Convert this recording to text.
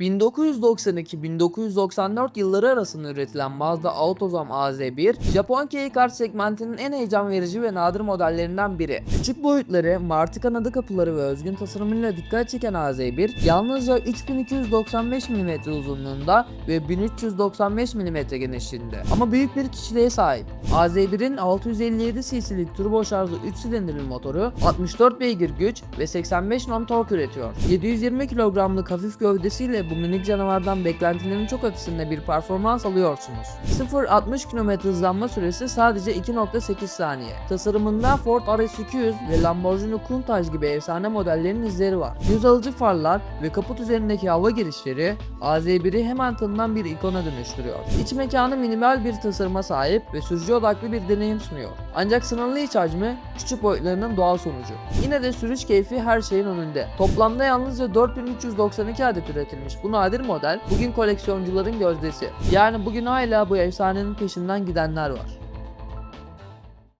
1992-1994 yılları arasında üretilen Mazda Autozam AZ1, Japon kart segmentinin en heyecan verici ve nadir modellerinden biri. Küçük boyutları, martı kanadı kapıları ve özgün tasarımıyla dikkat çeken AZ1, yalnızca 3295 mm uzunluğunda ve 1395 mm genişliğinde. Ama büyük bir kişiliğe sahip. AZ1'in 657 cc'lik turbo şarjlı 3 silindirli motoru, 64 beygir güç ve 85 Nm tork üretiyor. 720 kilogramlık hafif gövdesiyle bu minik canavardan beklentilerin çok ötesinde bir performans alıyorsunuz. 0-60 km hızlanma süresi sadece 2.8 saniye. Tasarımında Ford RS200 ve Lamborghini Countach gibi efsane modellerin izleri var. Göz alıcı farlar ve kaput üzerindeki hava girişleri AZ1'i hemen tanınan bir ikona dönüştürüyor. İç mekanı minimal bir tasarıma sahip ve sürücü odaklı bir deneyim sunuyor. Ancak sınırlı iç hacmi küçük boyutlarının doğal sonucu. Yine de sürüş keyfi her şeyin önünde. Toplamda yalnızca 4392 adet üretilmiş bu nadir model bugün koleksiyoncuların gözdesi. Yani bugün hala bu efsanenin peşinden gidenler var.